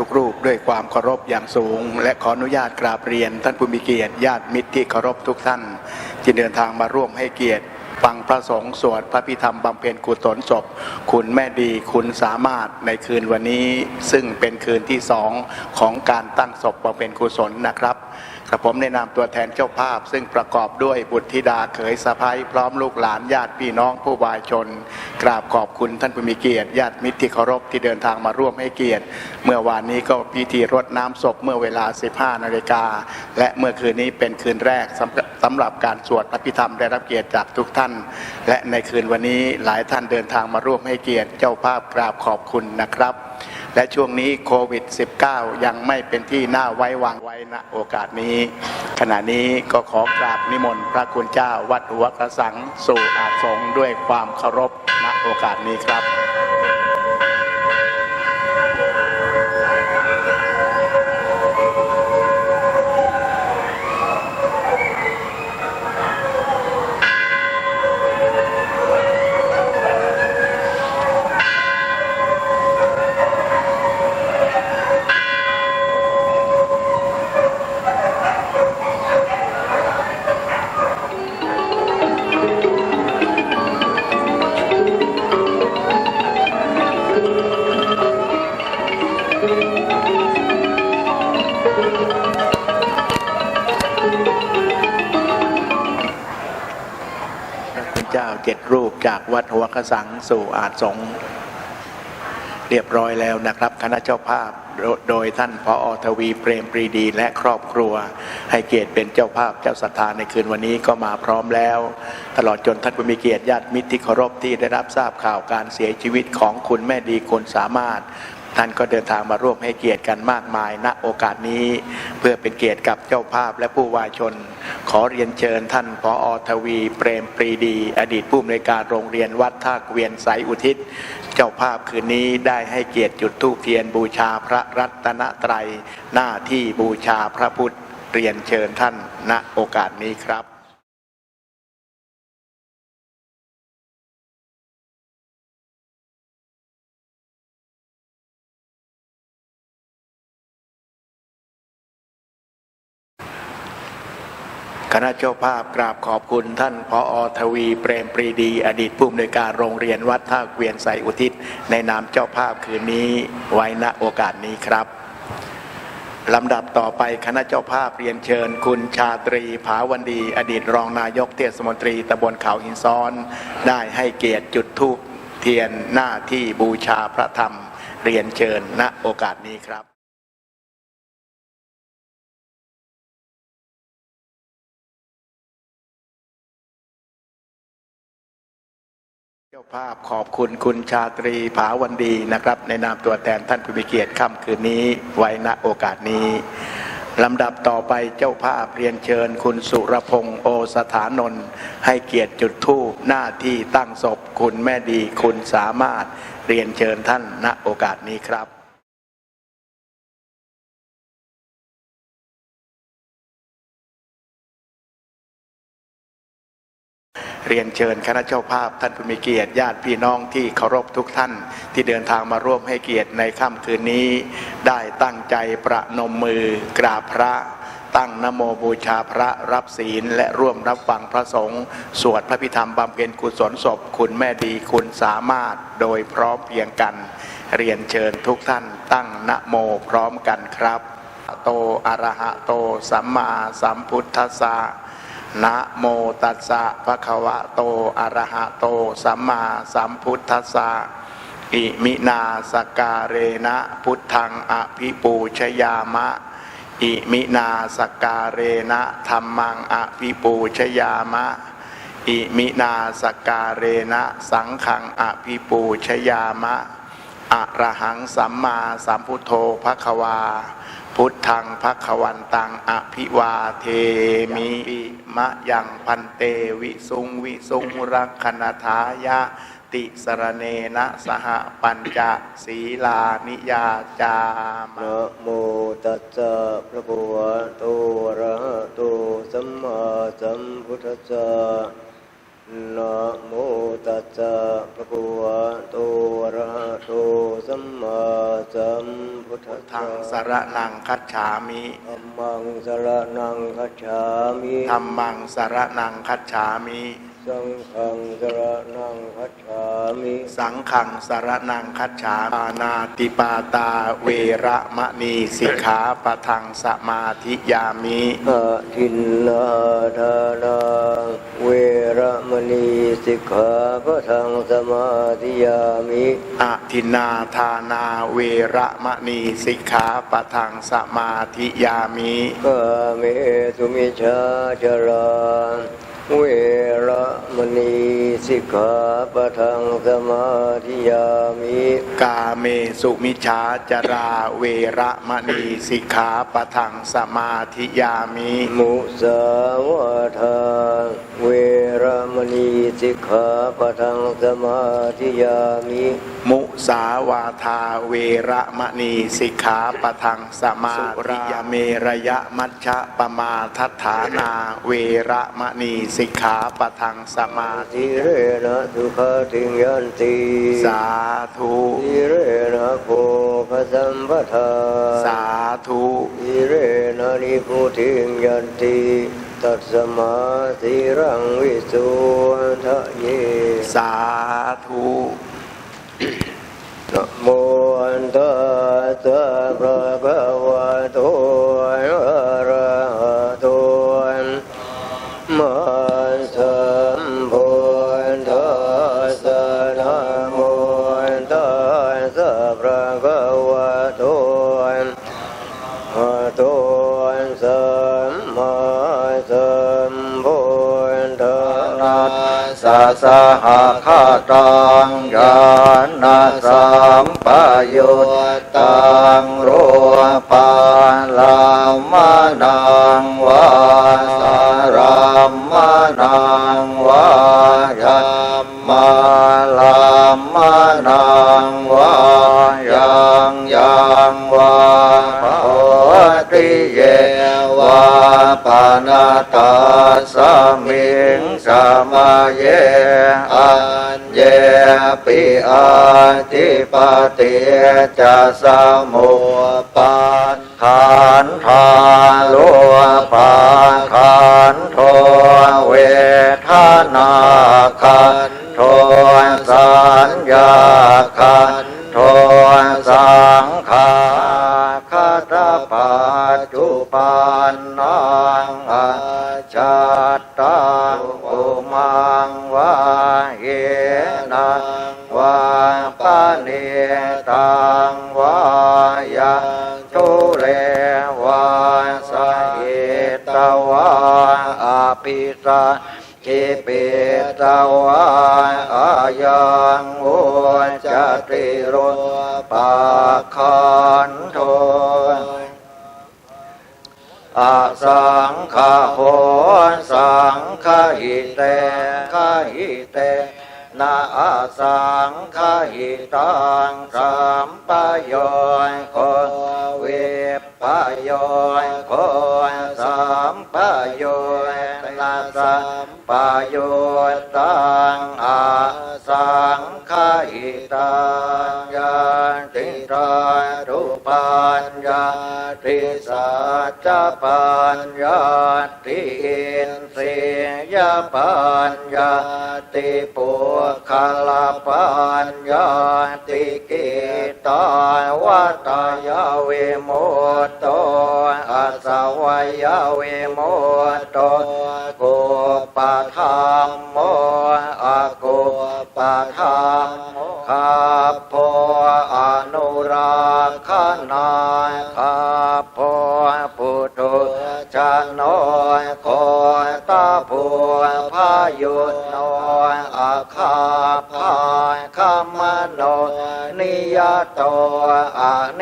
ทุกรูปด้วยความเคารพอย่างสูง และขออนุญาตกราบเรียน ท่านผู้มีเกียรติญาติมิตรที่เคารพทุกท่านที่เดินทางมาร่วมให้เกียรติ ฟังพระสงฆ์สวดพระพิธรรมบำเพ็ญกุศลศพ คุณแม่ดีคุณสามารถในคืนวันนี้ ซึ่งเป็นคืนที่สองของการตั้งศพบำเพ็ญกุศลนะครับ กระผมในนามตัวแทนเจ้าภาพ ซึ่งประกอบด้วยบุตรธิดาเขยสะพ้ยพร้อมลูกหลานญาติพี่น้องผู้วายชน กราบขอบคุณท่านผู้มีเกียรติญาติมิตรที่เคารพที่เดินทางมาร่วมให้เกียรติ เมื่อวานนี้ก็พิธีรดน้ำศพเมื่อเวลา 15 นาฬิกา และเมื่อคืนนี้เป็นคืนแรกสำหรับสำหรับการสวดพระพิธรรมได้รับเกียรติจากทุกท่าน และในคืนวันนี้หลายท่านเดินทางมาร่วมให้เกียรติเจ้าภาพกราบขอบคุณนะครับ และช่วงนี้โควิด -19 ยังไม่เป็นที่น่าไว้วางไว้ณโอกาสนี้ ขณะนี้ก็ขอกราบนิมนต์พระคุณเจ้าวัดหัวกระสังสู่อาสงด้วยความเคารพณโอกาสนี้ครับ จากวัดหัวกระสังสู่อาจสงเรียบร้อยแล้วนะครับ คณะเจ้าภาพโดโดยท่านพออทวีเปรมปรีดี และครอบครัว ให้เกียรติเป็นเจ้าภาพเจ้าศรัทธาในคืนวันนี้ก็มาพร้อมแล้ว ตลอดจนท่านผู้มีเกียรติญาติมิตรที่เคารพที่ได้รับทราบข่าวการเสียชีวิตของคุณแม่ดีคนสามารถ ท่านก็เดินทางมาร่วมให้เกียรติกันมากมายณโอกาสนี้ เพื่อเป็นเกียรติกับเจ้าภาพและผู้วายชน ขอเรียนเชิญท่านพออทวี เปรมปรีดี อดีตผู้อำนวยการโรงเรียนวัดท่าเกวียนสายอุทิศ เจ้าภาพคืนนี้ได้ให้เกียรติจุดธูปเทียนบูชาพระรัตนตรัย หน้าที่บูชาพระพุทธเรียนเชิญท่านณโอกาสนี้ครับ คณะเจ้าภาพกราบขอบคุณท่านพออทวีเปรมปรีดี อดีตผู้อำนวยการโรงเรียนวัดท่าเกวียนใสอุทิศ ในนามเจ้าภาพคืนนี้ไว้ณโอกาสนี้ครับลำดับต่อไปคณะเจ้าภาพเรียนเชิญ คุณชาตรีผาวันดี อดีตรองนายกเทศมนตรีตำบลเขาหินซ้อน ได้ให้เกียรติจุดธูปเทียนหน้าที่บูชาพระธรรม เรียนเชิญณโอกาสนี้ครับ เจ้าภาพขอบคุณคุณชาตรีผาวันดีนะครับ ในนามตัวแทนท่านผู้มีเกียรติค่ำคืนนี้ไว้ณโอกาสนี้ลำดับต่อไปเจ้าภาพเรียนเชิญคุณสุรพงษ์โอสถานนท์ให้เกียรติจุดทูปหน้าที่ตั้งศพคุณแม่ดีคุณสามารถเรียนเชิญท่านณโอกาสนี้ครับ เรียนเชิญคณะเจ้าภาพท่านผู้มีเกียรติญาติพี่น้องที่เคารพทุกท่าน ที่เดินทางมาร่วมให้เกียรติในค่ำคืนนี้ ได้ตั้งใจประนมมือกราบพระตั้งนโมบูชาพระรับศีล และร่วมรับฟังพระสงฆ์สวดพระพิธรรมบำเพ็ญกุศลศพ คุณแม่ดีคุณสามารถโดยพร้อมเพียงกัน เรียนเชิญทุกท่านตั้งนโมพร้อมกันครับ โตอรหะโตสัมมาสัมพุทธัสสะ นะโมตัสสะภะคะวะโตอะระหะโต สัมมาสัมพุทธัสสะอิมินาสการเรนะพุทธังอภิปูชยามะ อิมินาสการเรนะธรรมังอภิปูชยามะ อิมินาสการเรนะสังฆังอภิปูชยามะอะระหังสัมมาสัมพุทโธภะคะวา พุทธังภะควันตังอภิวาเทมิมะยังพันเตวิสุงวิสุงรักขณทายะ ติสรเนนะสหปัญจศีลานิยาจามะนะโมตัสสะภะคะวะโตระหะโตสัมมาสัมพุทธัสสะ นะโมตัสสะภะคะวะโตอะระหะโตสัมมาสัมพุทธัสทางสสะรนังคัจฉามิธัมมังสรนังคัจฉามิธรรมังสรนังคัจฉามิ สังฆังสรนังคัจฉามิ สังฆังสรนังคัจฉาปานาติปาตาเวระมะนีสิกขาปะทังสมาธิยามิอะทินนาทานาเวระมณีสิกขาพะทังสมาธิยามิอะทินนาทานาเวระมะนีสิกขาปะทังสมาธิยามิกาเมสุมิชาจารา เวระมณีสิกขาปะทังสมาธิยามิ กาเมสุมิชาจาราเวระมะนีสิกขาปะทังสมาธิยามิ มุสาวาทาเวระมณีสิกขาปะทังสมาธิยามิ มุสาวาทาเวระมะนีสิกขาปะทังสมาธิยาเมระยะมัชฌะปมาทัฏฐานาเวระมะนีสิกขาปะทังสมาธิทิเรนะสุขติงยันติสาธุทิเรนะโภคสัมปทาสาธุทิเรนะนิพุติงยันติตัสสมาธิรังวิสุทะเยสาธุนะโมอันตะสะภะคะวะโต มาสัมพุทธัสสะสหะคาตังยานาสัมปยุตตังโรปาลามานังวาสารามานังวายัมาลามานังวายังยังวาโพติ ปานาตาสมิงสมาเยอันเยปิอาทิปติจะสมุปานขันธาโลปาขันโทเวทนาขันโทสัญญาขันโทสังขาคาตาปัจจุปันนา จตตังอุมังวาเยนังวาปานิตังวายาทุเลวาสะเอตวาอาปิสาทิเปตวาอายังโอจติโรปาคันโท อาสังฆโหสังฆหิเตฆหิเตนาสังฆหิตังสัมปโยยโค ติสัจปัญญาติอินทรียปัญญาติปุคลปัญญาติกิตาวตายาเวโมตโต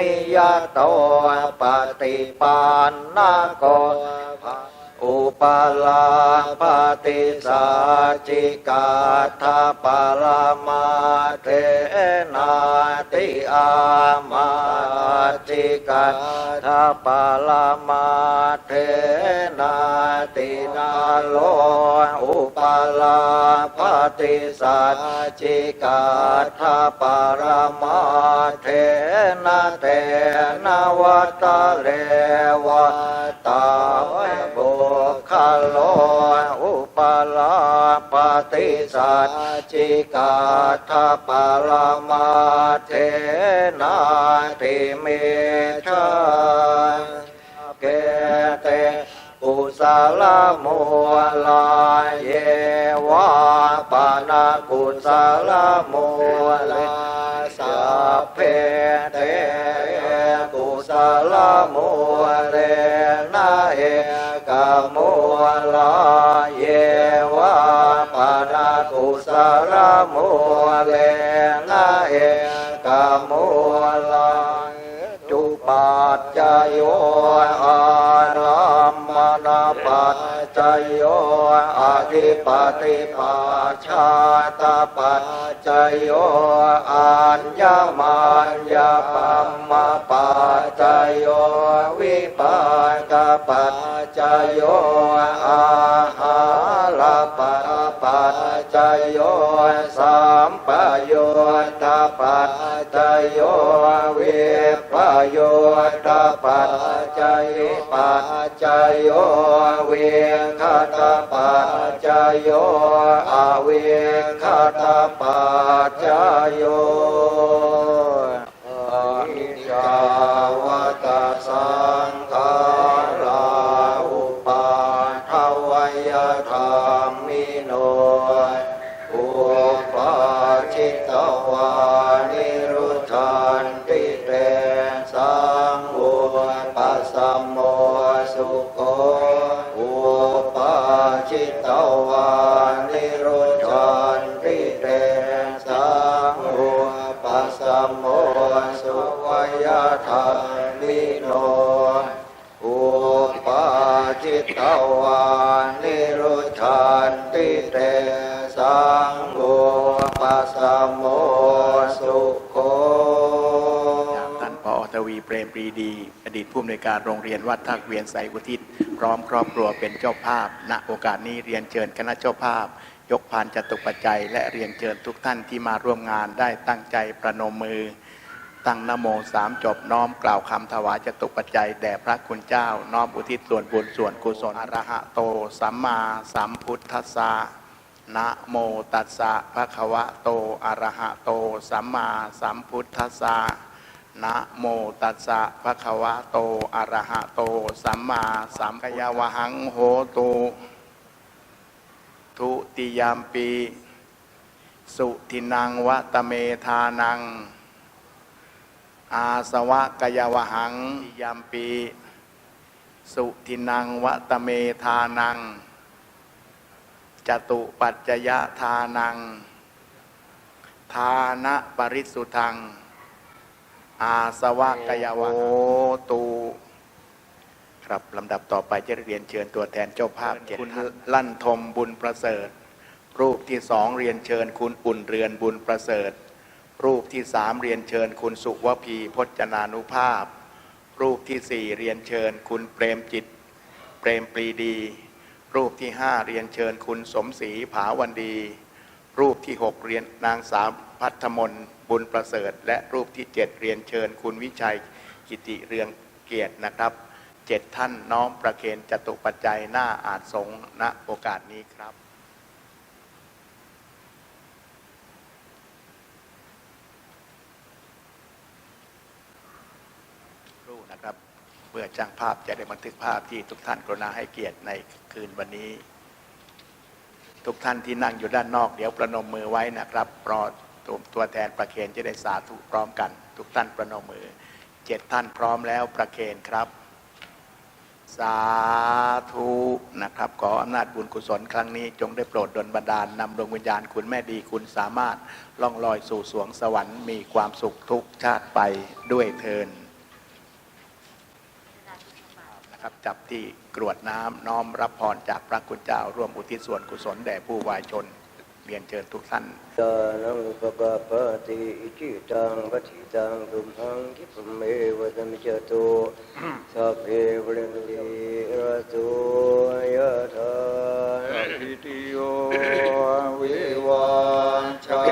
นิยโตปฏิปันนาโกอุปลาปฏิสัจิกาทาปาลามาเทนาติอามาจิกาทาปาลามาเทนาตินาโลอุ ลาปฏิสัจจิกาทาปารมาเทนะเตนะวัตเลวะตาบุคโลอุปลาปฏิสัจจิกาทาปารมาเทนะติเมชาเกเตกุสลมุลาเยวะปานา กุสลมุลาสัพเพเตกุสลมุเลนะเอกมุลาเยวะปานากุสลมุเลนะเอกมุลาจุปัจจโยอา โยอธิปติปัจชาตปัจจโยอัญญมัญญปัมมปัจจโยวิปัสสปัจจโยอาหาลปัจปัจจโยสัมปโยตปัจจโยวิปโย ยปัจจโยเวคตาปัจจโยอเวคตาปัจจโย วานิรุชันติเตสังโฆปัสสมโมสุโคท่านผอทวีเปรมปรีดี อดีตผู้อำนวยการโรงเรียนวัดท่าเวียนไสยอุทิศ พร้อมครอบครัวเป็นเจ้าภาพ ณโอกาสนี้เรียนเชิญคณะเจ้าภาพ ยกพานจตุปัจจัย และเรียนเชิญทุกท่านที่มาร่วมงานได้ตั้งใจประนมมือ ตั้งนโมสามจบน้อมกล่าวคำถวายจตุปัจจัย แด่พระคุณเจ้า น้อมอุทิศส่วนบุญส่วนกุศลอรหะโต สัมมาสัมพุทธัสสะนะโมตัสสะภะคะวะโตอรหะโต สัมมาสัมพุทธัสสะนะโมตัสสะภะคะวะโตอรหะโต สัมมาสัมกยาวหังโหตุทุติยามปี สุทินังวะตะเมทานัง อาสวะกยวหังติยามปี สุทินังวะตะเมทานัง จตุปัจจยทานัง ทานะปริสุทธัง อาสวะกยวะโหตูครับลำดับต่อไปจะเรียนเชิญตัวแทนเจ้าภาพเจ็ดคุณลั่นทมบุญประเสริฐ รูปที่สองเรียนเชิญคุณอุ่นเรือนบุญประเสริฐ รูปที่สามเรียนเชิญคุณสุวพีพจนานุภาพ รูปที่สี่เรียนเชิญคุณเปรมจิต เปรมปรีดี รูปที่ห้าเรียนเชิญคุณสมศรีผาวันดี รูปที่หกเรียนนางสาวพัฒมนบุญประเสริฐ และรูปที่เจ็ดเรียนเชิญคุณวิชัยกิติเรืองเกียรตินะครับเจ็ดท่านน้อมประเคนจตุปัจจัยหน้าอาจสงณโอกาสนี้ครับ รูปนะครับ เพื่อจ้างภาพจะได้บันทึกภาพที่ทุกท่านกรุณาให้เกียรติในคืนวันนี้ ทุกท่านที่นั่งอยู่ด้านนอก เดี๋ยวประนมมือไว้นะครับรอตัวตัวแทนประเคนจะได้สาธุพร้อมกัน ทุกท่านประนมมือเจ็ดท่านพร้อมแล้วประเคนครับ สาธุนะครับ ขออำนาจบุญกุศลครั้งนี้ จงได้โปรดดลบันดาลนำดวงวิญญาณคุณแม่ดีคุณสามารถล่องลอยสู่สวงสวรรค์มีความสุขทุกชาติไปด้วยเทิน นะครับจับที่กรวดน้ำน้อมรับพรจากพระคุณเจ้า ร่วมอุทิศส่วนกุศลแด่ผู้วายชน เรียนเชิญทุกท่านตานังปะกะปะติอิจิตังปะทิตังตุมหังคิปะเมวะสมิจจตุสัพเพวะเรนติระโสยะถาอิติโยวิวัชชั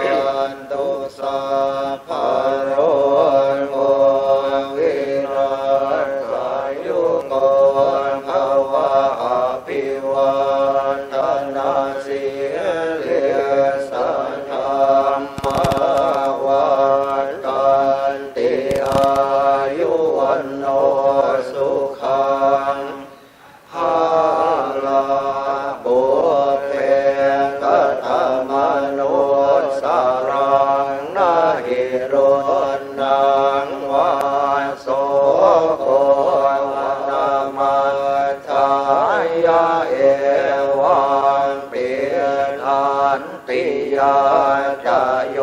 นตุสัพพะโร จโย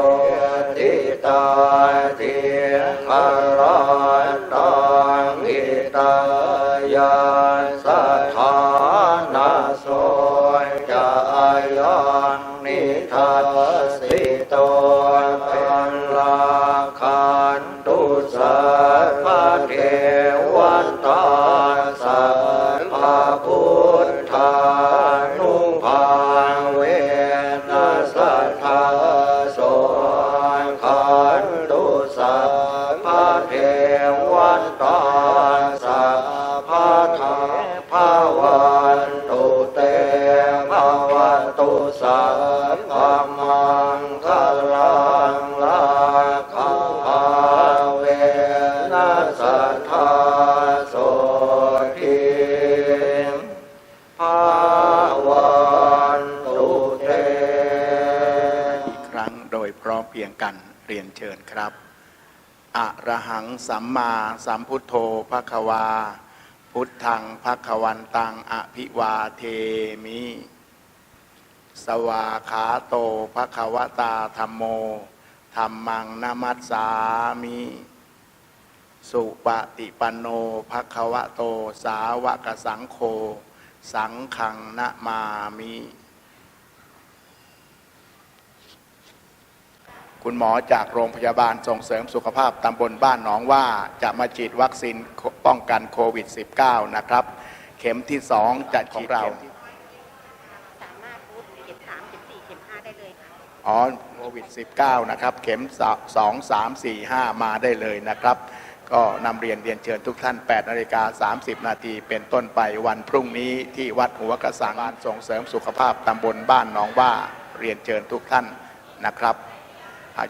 กันเรียนเชิญครับอะระหังสัมมาสัมพุทโธภควา พุทธังภควันตังอภิวาเทมิ สวาขาโตภควตาธรรมโมธรรมังนามัสสามิ สุปฏิปันโนภควโตสาวกสังโฆสังขังนะมามิ คุณหมอจากโรงพยาบาลส่งเสริมสุขภาพตำบลบ้านหนองว่าจะมาฉีดวัคซีนป้องกันโควิด -19 นะครับ เข็มที่2จะของเราสามารถบูสต์เข็มสามเข็มสี่เข็มห้าได้เลยค่ะอ๋อโควิด -19 นะครับ เข็ม2 3 4 5มาได้เลยนะครับ ก็นำเรียนเรียนเชิญทุกท่าน8นาฬิกา30 นาทีเป็นต้นไปวันพรุ่งนี้ที่วัดหัวกระสังบ้านส่งเสริมสุขภาพตำบลบ้านหนองว่าเรียนเชิญทุกท่านนะครับอ่า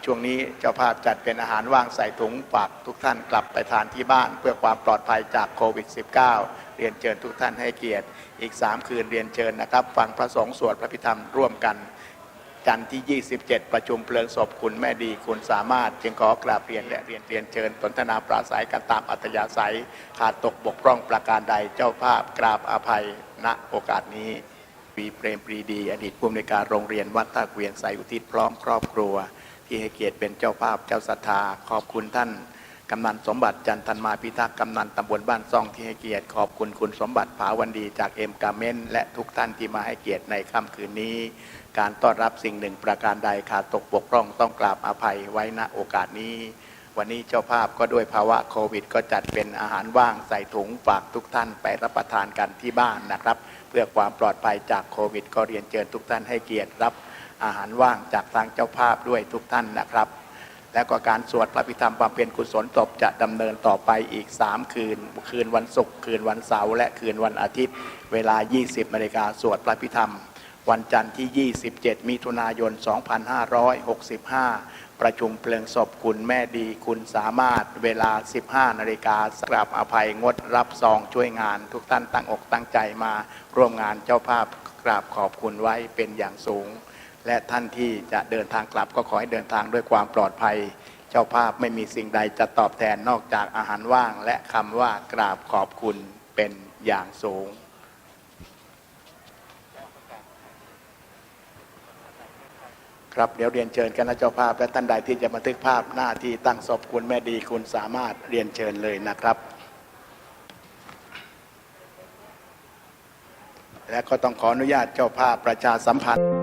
ช่วงนี้เจ้าภาพจัดเป็นอาหารว่างใส่ถุงฝากทุกท่านกลับไปทานที่บ้าน เพื่อความปลอดภัยจากโควิด -19 เรียนเชิญทุกท่านให้เกียรติ อีก 3 คืนเรียนเชิญนะครับ ฟังพระสงฆ์สวดพระพิธรรมร่วมกัน จันทร์ที่ 27 ประชุมเพลิงศพคุณแม่ดีคุณสามารถ จึงขอกราบเรียนและเรียนเรียนเชิญสนทนาปราศัยกันตามอัธยาศัย ขาดตกบกพร่องประการใดเจ้าภาพกราบอภัยณโอกาสนี้วีเปรมปรีดี อดีตผู้อำนวยการโรงเรียนวัดท่าเกวียนใสอุทิศพร้อมครอบครัว ที่ให้เกียรติเป็นเจ้าภาพเจ้าศรัทธา ขอบคุณท่านกำนันสมบัติจันทันมาพิทักษ์กำนันตำบลบ้านซ่องที่ให้เกียรติขอบคุณคุณสมบัติผาวันดีจากเอ็มกาเมนและทุกท่านที่มาให้เกียรติในค่ำคืนนี้ การต้อนรับสิ่งหนึ่งประการใดขาดตกบกพร่องต้องกราบอภัยไว้ณโอกาสนี้ วันนี้เจ้าภาพก็ด้วยภาวะโควิด ก็จัดเป็นอาหารว่างใส่ถุงฝากทุกท่านไปรับประทานกันที่บ้านนะครับ เพื่อความปลอดภัยจากโควิด ก็เรียนเชิญทุกท่านให้เกียรติรับ อาหารว่างจากทางเจ้าภาพด้วยทุกท่านนะครับ แล้วก็การสวดพระพิธรรมบำเพ็ญกุศลศพจะดำเนินต่อไปอีก 3 คืน คืนวันศุกร์คืนวันเสาร์และคืนวันอาทิตย์ เวลา 20นาฬิกาสวดพระพิธรรม วันจันทร์ที่ 27 มิถุนายน 2565ประชุมเพลิงศพคุณแม่ดีคุณสามารถเวลา 15 นาฬิกากราบอภัยงดรับซองช่วยงาน ทุกท่านตั้งอกตั้งใจมาร่วมงานเจ้าภาพกราบขอบคุณไว้เป็นอย่างสูง และท่านที่จะเดินทางกลับก็ขอให้เดินทางด้วยความปลอดภัย เจ้าภาพไม่มีสิ่งใดจะตอบแทนนอกจากอาหารว่าง และคำว่ากราบขอบคุณเป็นอย่างสูงครับเดี๋ยวเรียนเชิญคณะเจ้าภาพ และท่านใดที่จะบันทึกภาพหน้าที่ตั้งศพคุณแม่ดีคุณสามารถเรียนเชิญเลยนะครับ และก็ต้องขออนุญาตเจ้าภาพประชาสัมพันธ์